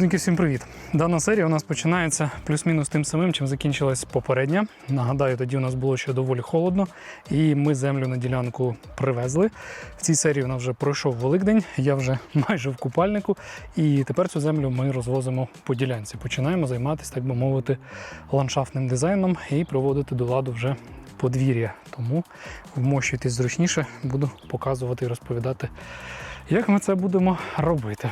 Люденьки, всім привіт! Дана серія у нас починається плюс-мінус тим самим, чим закінчилась попередня. Нагадаю, тоді у нас було ще доволі холодно, і ми землю на ділянку привезли. В цій серії у нас вже пройшов Великдень, я вже майже в купальнику, і тепер цю землю ми розвозимо по ділянці. Починаємо займатися, так би мовити, ландшафтним дизайном і приводити до ладу вже подвір'я. Тому вмощуйтесь зручніше, буду показувати і розповідати, як ми це будемо робити.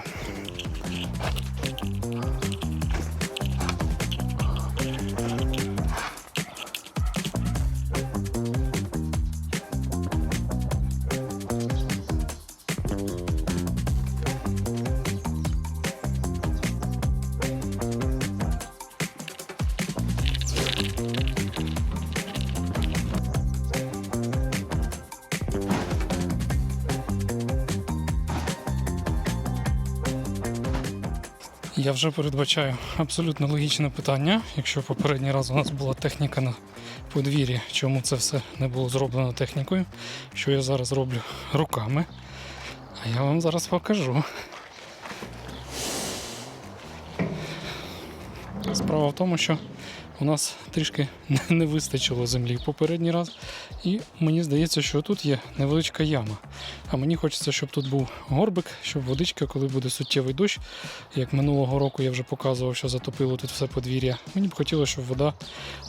Я вже передбачаю абсолютно логічне питання. Якщо попередній раз у нас була техніка на подвір'ї, чому це все не було зроблено технікою, що я зараз роблю руками. А я вам зараз покажу. Справа в тому, що у нас трішки не- вистачило землі в попередній раз, і мені здається, що тут є невеличка яма. А мені хочеться, щоб тут був горбик, щоб водичка, коли буде суттєвий дощ, як минулого року я вже показував, що затопило тут все подвір'я. Мені б хотілося, щоб вода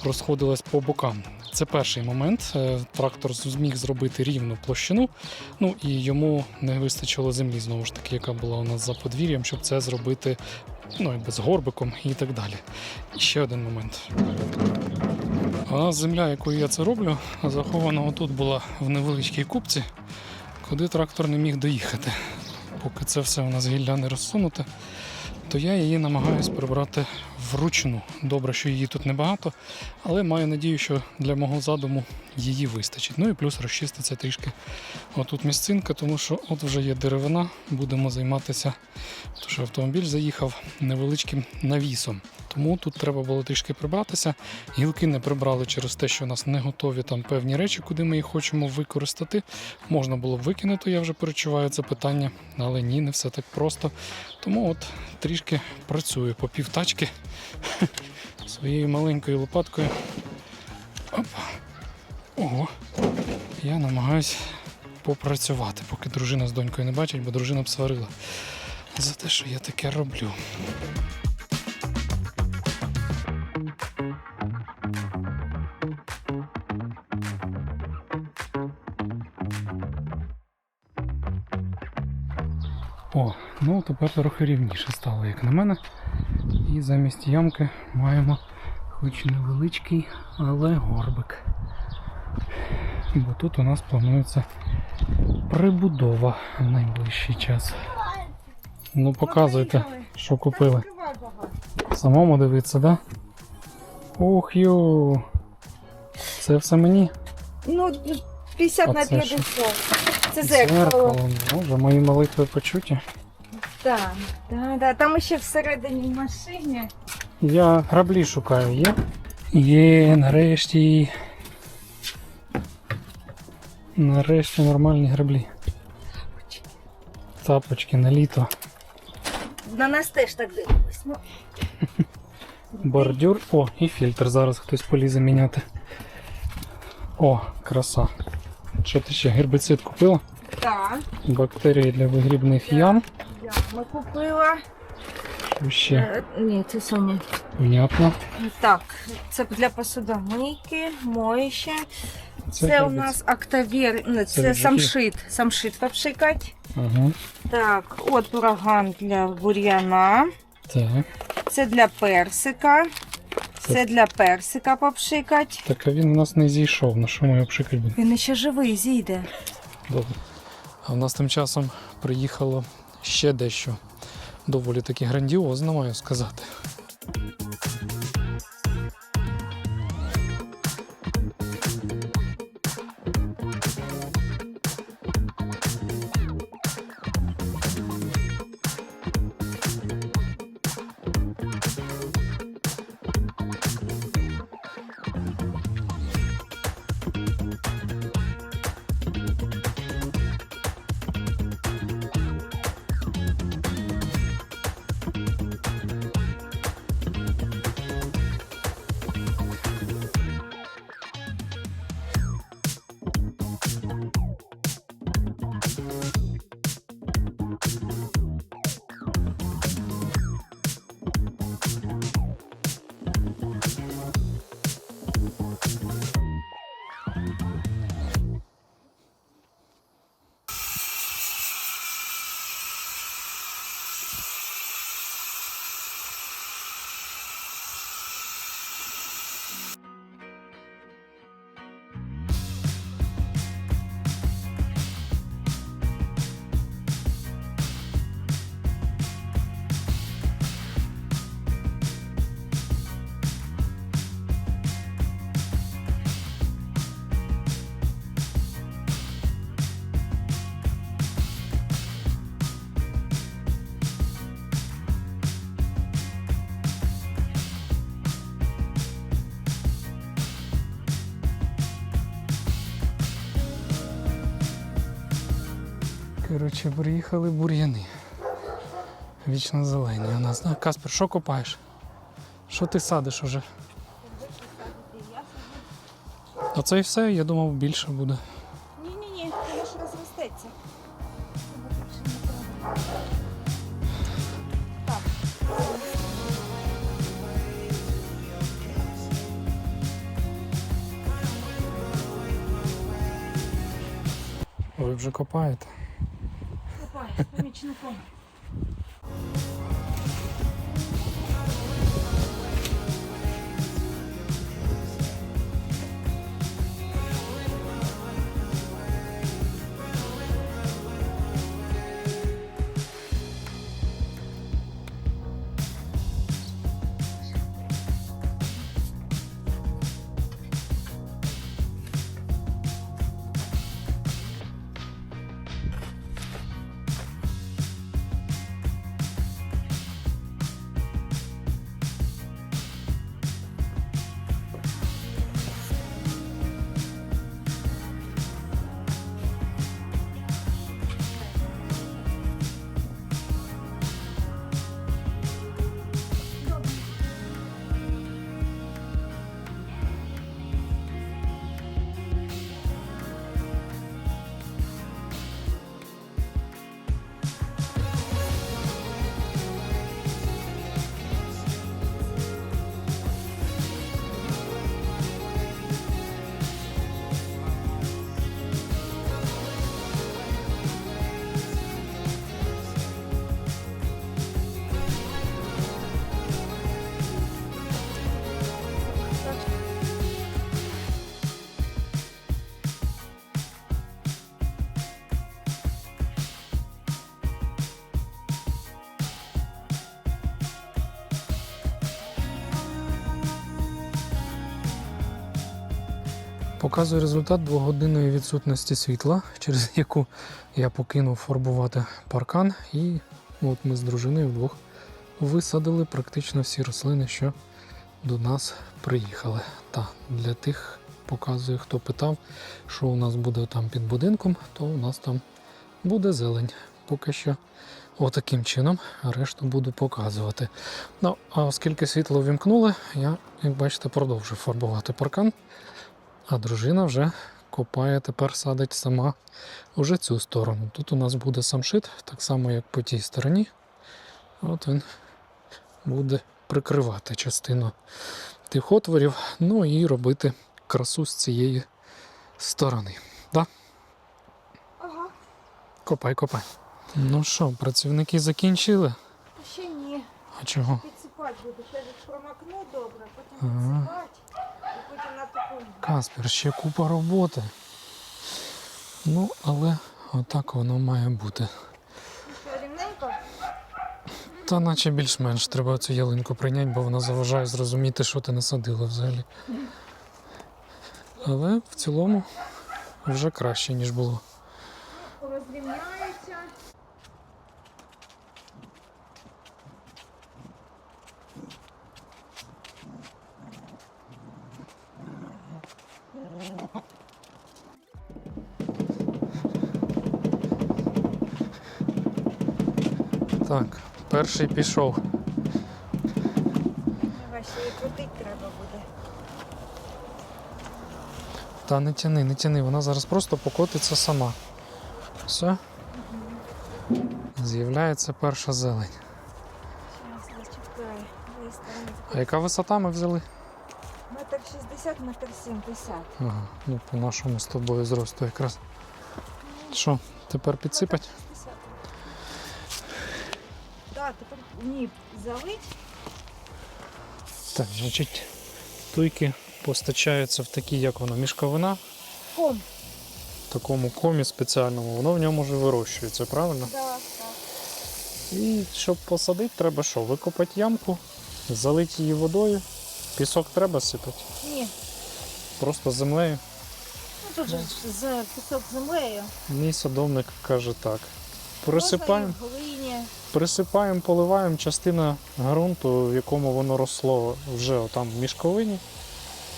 розходилась по бокам. Це перший момент. Е, Трактор зміг зробити рівну площину, ну і йому не вистачило землі, знову ж таки, яка була у нас за подвір'ям, щоб це зробити ну, якби з горбиком і так далі. І ще один момент. А земля, якою я це роблю, захована отут була в невеличкій купці, куди трактор не міг доїхати. Поки це все у нас гілля не розсунуте, то я її намагаюсь прибрати вручну. Добре, що її тут небагато, але маю надію, що для мого задуму її вистачить. Ну і плюс розчиститься трішки отут місцинка, тому що от вже є деревина, будемо займатися, тому що автомобіль заїхав невеличким навісом. Тому тут треба було трішки прибратися. Гілки не прибрали через те, що у нас не готові там певні речі, куди ми їх хочемо використати. Можна було б викинути, я вже перечуваю це питання, але ні, не все так просто. Тому от трішки працюю по півтачки своєю маленькою лопаткою. Оп. Ого. Я намагаюсь попрацювати, поки дружина з донькою не бачить, бо дружина б сварила за те, що я таке роблю. О, ну тепер трохи рівніше стало, як на мене. І замість ямки маємо хоч невеличкий, але горбик. Бо тут у нас планується прибудова в найближчий час. Ну показуйте, що купили. Самому дивитися, да? Ух ю. Це все мені. Ну, 50 на 50. Це зеркало. Може, мої молитви почуті. Так, да, да. Там ще всередині машині. Я граблі шукаю, є? Є, нарешті. Нарешті нормальні граблі. Тапочки на літо. На нас теж так дивились. Ну, Бордюр. О, і фільтр зараз хтось полізе міняти. О, краса. Що ти ще гербицид купила? так, Бактерії для вигрібних ям. я ми купила. Що ще Е, ні, це Соня. внятно. Так, це для посудомийки, моїще. Це Це, у нас актавір, ну, Це це, самшит. Самшит попшикать. Ага. Так, от ураган для бур'яна. Так. Це для персика. Це для персика попшикать. Так а він у нас не зійшов. На що ми його пшикати будемо? Він ще живий, зійде. Добре. А в нас тим часом приїхало ще дещо. Доволі таки грандіозно, маю сказати. Коротше, приїхали бур'яни. Вічно зелені у нас. А, Каспер, що копаєш? Що ти садиш уже? Оце і все, я думав, більше буде. Ні-ні-ні, воно ж розростеться. Ви вже копаєте. Копай, помічником. Показує результат двогодинної відсутності світла, через яку я покинув фарбувати паркан, і от ми з дружиною вдвох висадили практично всі рослини, що до нас приїхали. Та для тих показую, хто питав, що у нас буде там під будинком, то у нас там буде зелень. Поки що отаким чином, решту буду показувати. Ну, а оскільки світло вімкнули, я, як бачите, продовжую фарбувати паркан. А дружина вже копає, тепер садить сама уже цю сторону. Тут у нас буде самшит, так само як по тій стороні. От він буде прикривати частину тих отворів, ну і робити красу з цієї сторони. Да? Ага. Копай, копай. Ну що, працівники закінчили? Ще ні. А чого? Підсипати буду. Перед промокну добре, потім підсипати. Каспер, ще купа роботи. Ну, але отак воно має бути. Та наче більш-менш треба цю ялинку прийняти, бо вона заважає зрозуміти, що ти насадила взагалі. Але в цілому вже краще, ніж було. Так, перший пішов. Ще її крутити треба буде. Та не тяни, не тяни, вона зараз просто покотиться сама. Все. З'являється перша зелень. Зараз. А яка висота ми взяли? Метр 60, метр 70. Ага, ну по нашому з тобою зросту якраз. Що, тепер підсипать? Так, тепер ні, залить. Так, значить, туйки постачаються в такі, як воно, мішковина, Ком. в такому комі спеціальному, воно в ньому вже вирощується, правильно? Да, так. І щоб посадити, треба що? Викопати ямку, залити її водою, пісок треба сипати, Ні, просто землею. ну тут же з пісок землею. Мій садовник каже так. Присипаємо, присипаємо, поливаємо частина ґрунту, в якому воно росло вже там в мішковині.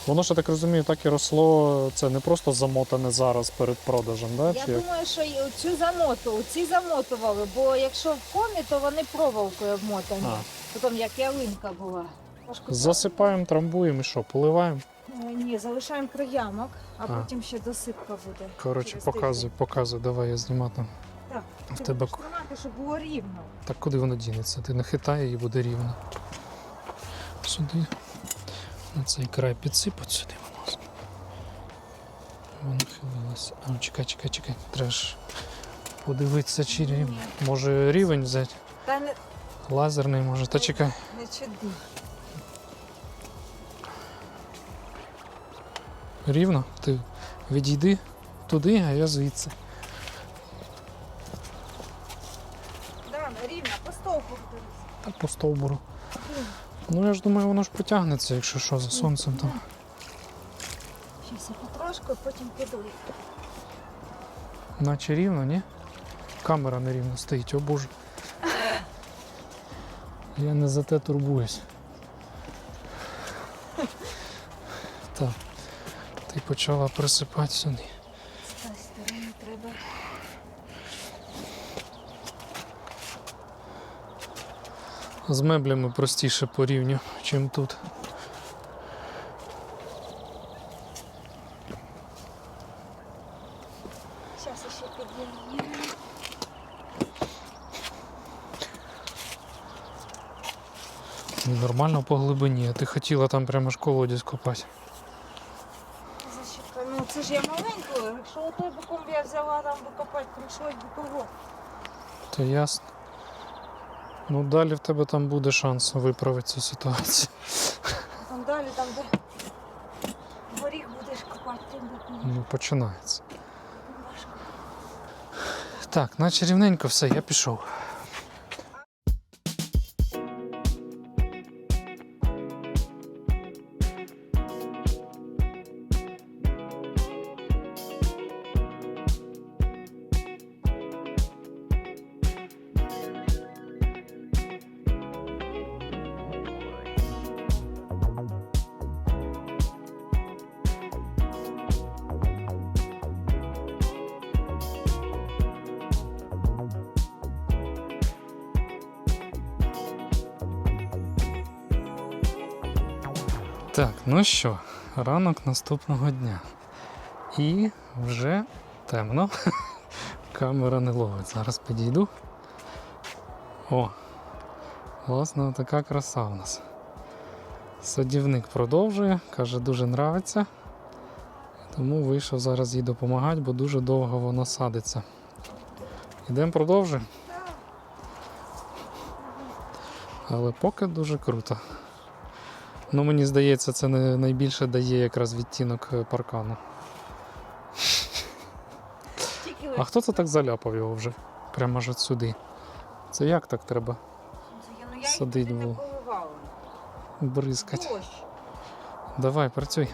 Воно ж, я так розумію, так і росло. Це не просто замотане зараз перед продажем, да? Я Чи як? думаю, що і цю замоту, ці замотували, бо якщо в комі, то вони проволокою обмотані. А. Потім як ялинка була. Засипаємо, трамбуємо і що, поливаємо. Е, Ні, залишаємо приямок, а, А. потім ще досипка буде. Коротше, показуй, тиждень. показуй, давай я зніматиму. Так, В ти тебе тримати, щоб було рівно. Так куди воно дінеться? Ти нахитай і буде рівно. Сюди. На цей край підсипать сюди воно. Воно хилилося. А, чекай, чекай, чекай. Треба ж подивитися, чи рівно. Може рівень взяти? Та не, Лазерний може. Та чекай. не чуди. Рівно? Ти відійди туди, а я звідси. Да, рівно, по стовпу дивись. Так по стовбуру. Ну я ж думаю, воно ж потягнеться, якщо що, за сонцем там. Щас я потрошку, потім піду. Наче рівно, ні? Камера не рівно стоїть, о боже. Я не за те турбуюсь. Ти почала присипати сюди. З тої сторони треба. З меблями простіше по рівню, чим тут. Зараз ще під'їду. Нормально по глибині, а ти хотіла там прямо ж колодязь копати. Це ж я маленькою. Якщо отой боком я взяла там викопати, прийшлось би кого. То ясно. Ну далі в тебе там буде шанс виправити цю ситуацію. Там далі, там де горіх будеш копати, тим боком. Ну, починається. Важко. Так, наче рівненько все, я пішов. Так, ну що, ранок наступного дня. І вже темно. Камера не ловить. Зараз підійду. О! Власне, така краса у нас. Садівник продовжує, каже, дуже нравиться. Тому вийшов зараз їй допомагати, бо дуже довго воно садиться. Ідемо продовжуємо. Але поки дуже круто. Ну, мені здається, це не найбільше дає якраз відтінок е, паркану. А хто це так заляпав його вже? Прямо аж от сюди. Це як так треба ну, садить було. Бризкать. Давай, працюй.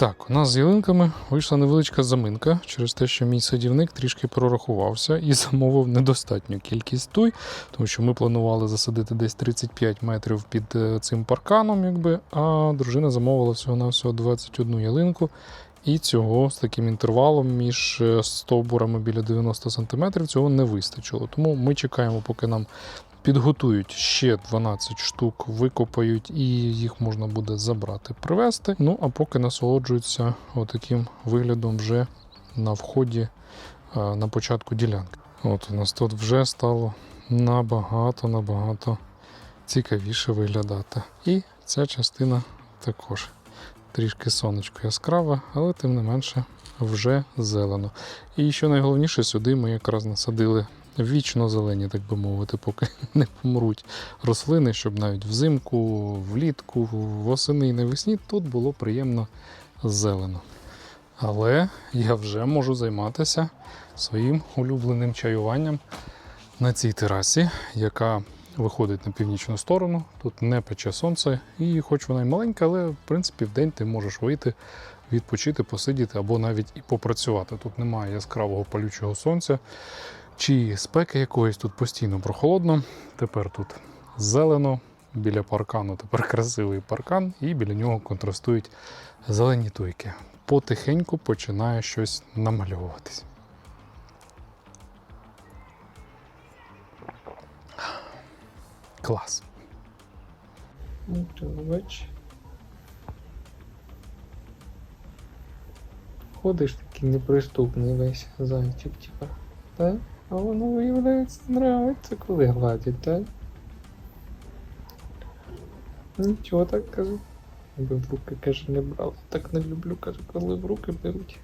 Так, у нас з ялинками вийшла невеличка заминка через те, що мій садівник трішки прорахувався і замовив недостатню кількість туй, тому що ми планували засадити десь 35 метрів під е, цим парканом, якби, а дружина замовила всього на всього 21 ялинку. І цього з таким інтервалом між е, стовбурами біля 90 см цього не вистачило. Тому ми чекаємо, поки нам підготують ще 12 штук, викопають і їх можна буде забрати, привезти. Ну а поки насолоджуються отаким виглядом вже на вході на початку ділянки. От у нас тут вже стало набагато набагато цікавіше виглядати. І ця частина також трішки сонечко яскраве, але тим не менше вже зелено. І що найголовніше, сюди ми якраз насадили вічно зелені, так би мовити, поки не помруть рослини, щоб навіть взимку, влітку, восени і навесні тут було приємно зелено. Але я вже можу займатися своїм улюбленим чаюванням на цій терасі, яка виходить на північну сторону. Тут не пече сонце, і хоч вона й маленька, але в принципі в день ти можеш вийти, відпочити, посидіти або навіть і попрацювати. Тут немає яскравого палючого сонця чи спеки якоїсь тут постійно прохолодно. Тепер тут зелено, біля паркану тепер красивий паркан, і біля нього контрастують зелені туйки. Потихеньку починає щось намальовуватись. Клас. Ну. Ходиш такий неприступний весь зайчик, типа. Так? А воно виявляється нравиться, коли гладять, так? Нічого так кажу. Аби в руки, каже, не брав. Так не люблю, каже, коли в руки беруть.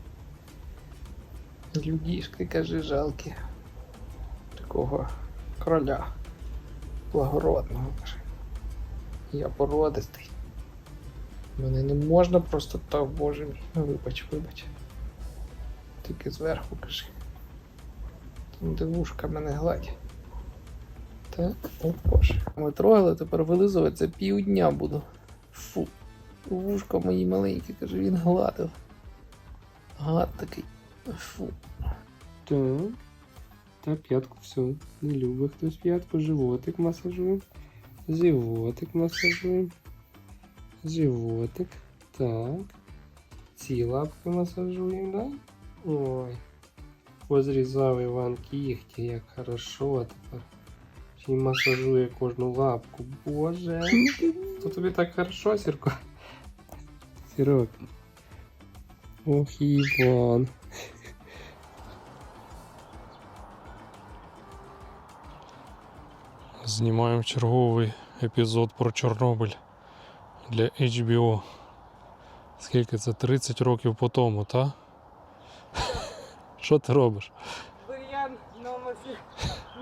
Людішки, каже, жалкі. Такого короля. Благородного, каже. Я породистий. Мене не можна просто так, боже мій. Ну, Вибач, вибач. Тільки зверху кажи. Там мене гладь. Так, боже. Ми трогали, тепер вилизувати це півдня буду. Фу. Вушка мої маленькі, каже, він гладив. Гад такий. Фу. Так. Так, п'ятку все. Не любить хтось п'ятку. Животик масажуємо. Животик масажуємо. Животик. Так. Ці лапки масажуємо, да? Ой. Позрізав Іван кігті, як хорошо тепер. Ще й масажує кожну лапку. Боже. То тобі так хорошо, Сірко? Сірок. Ох, Іван. Знімаємо черговий епізод про Чорнобиль для HBO. Скільки це? 30 років по тому, та? Що ти робиш? Бур'ян номер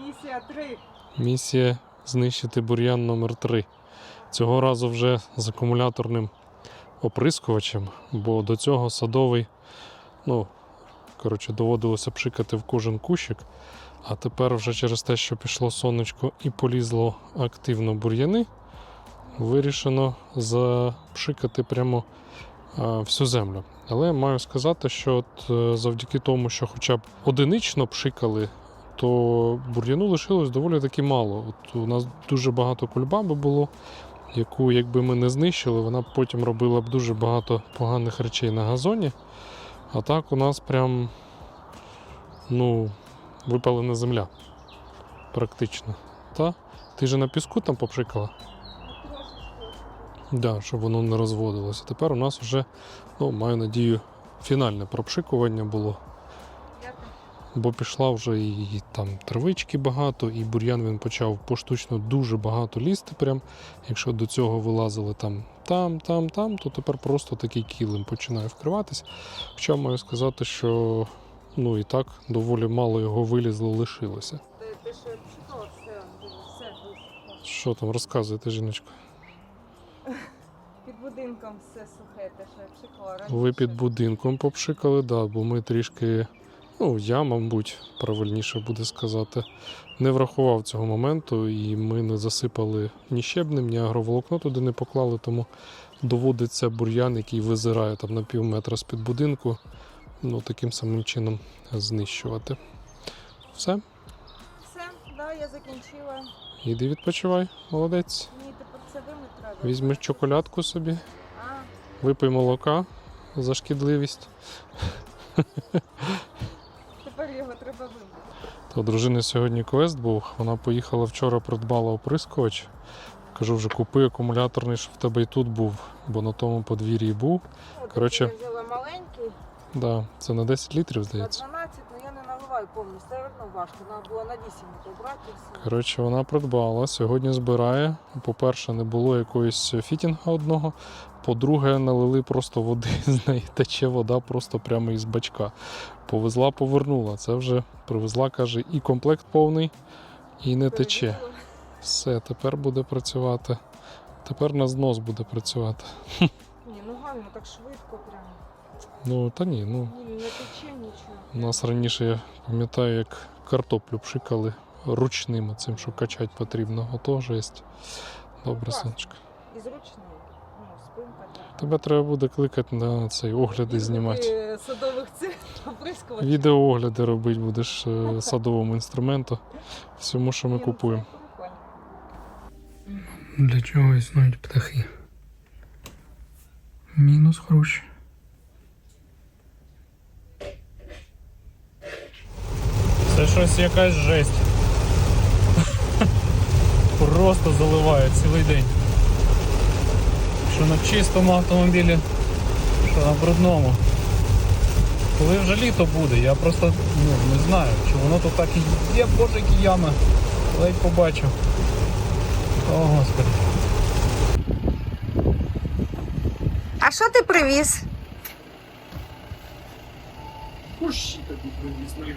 місія 3. Місія знищити бур'ян номер 3 Цього разу вже з акумуляторним оприскувачем, бо до цього садовий, ну, коротше, доводилося пшикати в кожен кущик. А тепер вже через те, що пішло сонечко і полізло активно бур'яни, вирішено запшикати прямо всю землю. Але маю сказати, що от е, завдяки тому, що хоча б одинично пшикали то бур'яну лишилось доволі таки мало. От у нас дуже багато кульбаби було, яку, якби ми не знищили, вона потім робила б дуже багато поганих речей на газоні. А так у нас прям ну, випалена земля. Практично. Та? Ти же на піску там попшикала? Да, щоб воно не розводилося. Тепер у нас вже, ну, маю надію, фінальне пропшикування було. Бо пішла вже і, і там травички багато, і бур'ян він почав поштучно дуже багато лізти. Прям. Якщо до цього вилазили там, там, там, там, то тепер просто такий килим починає вкриватись. Хоча маю сказати, що ну і так доволі мало його вилізло лишилося. Ти, ти що пшикала все, все. Що там розказуєте, жіночко? Під будинком все сухе, те, що я пшикала. Ви під будинком попшикали, да, бо ми трішки, ну, я, мабуть, правильніше буде сказати, не врахував цього моменту, і ми не засипали ні щебнем, ні агроволокно туди не поклали, тому доводиться бур'ян, який визирає там на пів метра з-під будинку, ну, таким самим чином знищувати. Все, Все, да, я закінчила. іди відпочивай, молодець. Візьмеш чоколядку собі, випий молока за шкідливість. тепер його треба вимити. У дружини сьогодні квест був. Вона поїхала вчора, придбала оприскувач. Кажу, вже купи акумуляторний, щоб в тебе і тут був, бо на тому подвір'ї був. От Коротше, взяла маленький, Да, це на 10 літрів, здається. 12, але я не наливаю повністю, все одно важко. Треба було на 8 то і все. Коротше, вона придбала, сьогодні збирає. По-перше, не було якогось фітінга одного. По-друге, налили просто води з неї. Тече вода просто прямо із бачка. Повезла, повернула. Це вже привезла, каже, і комплект повний, і не тече. Все, тепер буде працювати. Тепер на знос буде працювати. Ні, ну гарно, так швидко прямо. Ну та ні, ну не тече нічого. у нас раніше я пам'ятаю, як картоплю пшикали ручним цим, що качати потрібно. Ото жесть. Добре, сонечко. І зручний. Ну, спинка. так. Тебе треба буде кликати на цей огляди знімати. І Садових цих оприскувачів. Відеоогляди робити будеш е, садовому інструменту, всьому, що ми ну, купуємо. Для чого існують птахи? Мінус хрущ. Це щось якась жесть. Просто заливає цілий день. Що на чистому автомобілі, що на брудному. Коли вже літо буде, я просто ну, не знаю, чи воно тут так і є, боже, які ями. Ледь побачив. О, Господи. А що ти привіз? Кущі тобі привіз,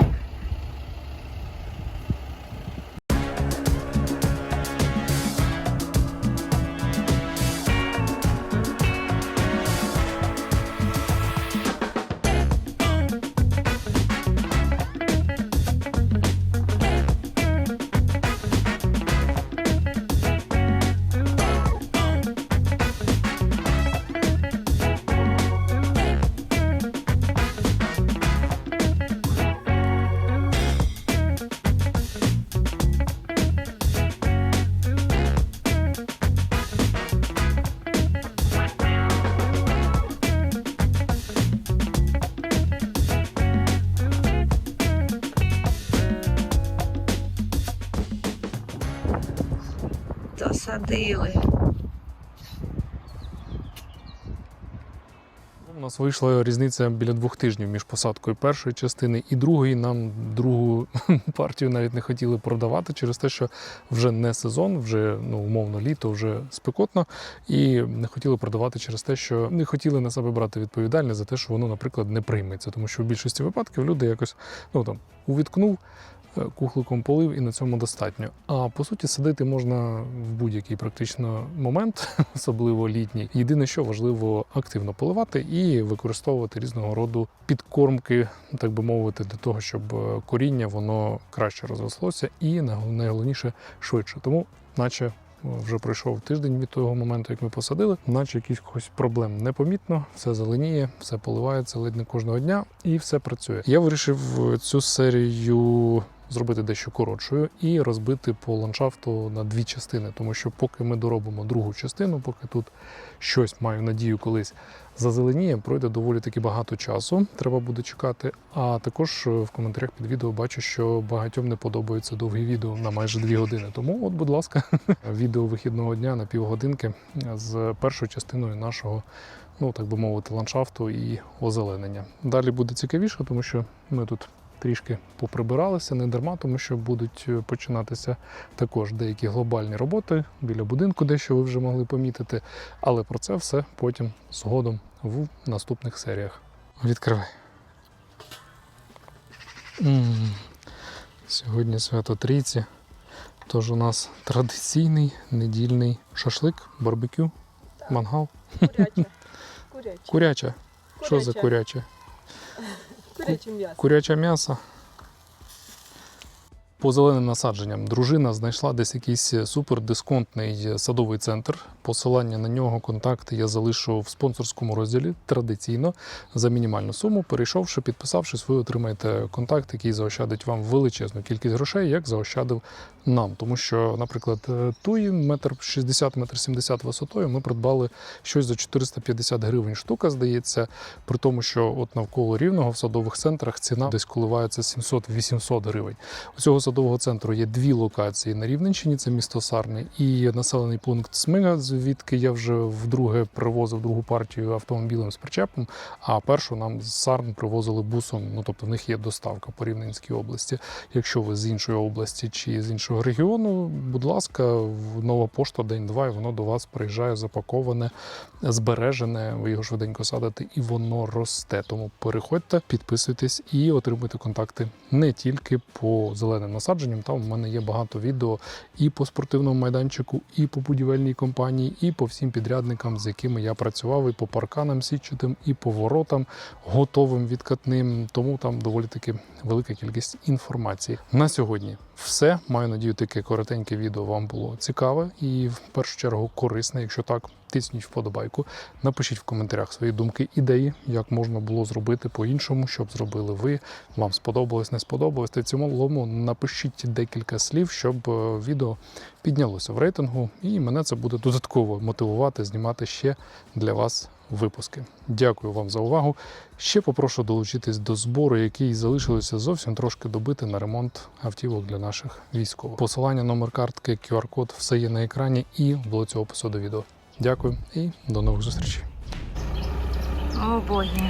Досадили. У нас вийшла різниця біля двох тижнів між посадкою першої частини і другої. Нам другу партію навіть не хотіли продавати через те, що вже не сезон, вже ну умовно літо, вже спекотно, і не хотіли продавати через те, що не хотіли на себе брати відповідальність за те, що воно, наприклад, не прийметься. Тому що в більшості випадків люди якось ну там увіткнув. Е, Кухликом полив і на цьому достатньо. А по суті, садити можна в будь-який практично момент, особливо літній. Єдине, що важливо активно поливати і використовувати різного роду підкормки, так би мовити, для того, щоб е, коріння воно краще розвелося і найгол- найголовніше швидше. Тому, наче. е, Вже пройшов тиждень від того моменту, як ми посадили, наче якихось проблем непомітно, все зеленіє, все поливається ледь не кожного дня і все працює. Я вирішив цю серію зробити дещо коротшою і розбити по ландшафту на дві частини. Тому що поки ми доробимо другу частину, поки тут щось маю надію колись зазеленіє, пройде доволі таки багато часу. Треба буде чекати. А також е, в коментарях під відео бачу, що багатьом не подобаються довгі відео на майже дві години. Тому, от, будь ласка, відео вихідного дня на півгодинки з першою частиною нашого, ну так би мовити, ландшафту і озеленення. Далі буде цікавіше, тому що ми тут. Трішки поприбиралися не дарма, тому що будуть е, починатися також деякі глобальні роботи біля будинку, дещо ви вже могли помітити. Але про це все потім згодом в наступних серіях. Відкривай. м Сьогодні свято Трійці. Тож у нас традиційний недільний шашлик, барбекю, Так. мангал. Куряче. Куряче. Куряче. Що за куряче? Куряче м'ясо. По зеленим насадженням дружина знайшла десь якийсь супердисконтний садовий центр. Посилання на нього, контакти я залишу в спонсорському розділі традиційно за мінімальну суму. Перейшовши, підписавшись, ви отримаєте контакт, який заощадить вам величезну кількість грошей, як заощадив нам. Тому що, наприклад, е, туї метр 60, метр 70 висотою ми придбали щось за 450 гривень штука, здається. При тому, що от навколо рівного в садових центрах ціна десь коливається 700-800 гривень. У садового центру є дві локації на Рівненщині: це місто Сарни і населений пункт Смига, звідки я вже вдруге привозив другу партію автомобілем з причепом. А першу нам з Сарн привозили бусом. Ну тобто в них є доставка по Рівненській області. Якщо ви з іншої області чи з іншого регіону, будь ласка, нова пошта день-два, і воно до вас приїжджає запаковане, збережене. Ви його швиденько садите, і воно росте. Тому переходьте, підписуйтесь і отримуйте контакти не тільки по зеленим насадженням. Там у мене є багато відео і по спортивному майданчику, і по будівельній компанії, і по всім підрядникам, з якими я працював, і по парканам сітчатим, і по воротам готовим відкатним. Тому там доволі таки велика кількість інформації. На сьогодні все. Маю надію, таке коротеньке відео вам було цікаве і в першу чергу корисне. Якщо так, тисніть вподобайку. Напишіть в коментарях свої думки, ідеї, як можна було зробити по-іншому, щоб зробили ви. Вам сподобалось, не сподобалось. Та в цілому напишіть декілька слів, щоб е, відео піднялося в рейтингу, і мене це буде додатково мотивувати знімати ще для вас випуски. Дякую вам за увагу. Ще попрошу долучитись до збору, який залишилося зовсім трошки добити на ремонт автівок для наших військових. Посилання, номер картки, QR-код все є на екрані і в блоці опису до відео. Дякую і до нових зустрічей. О, боги.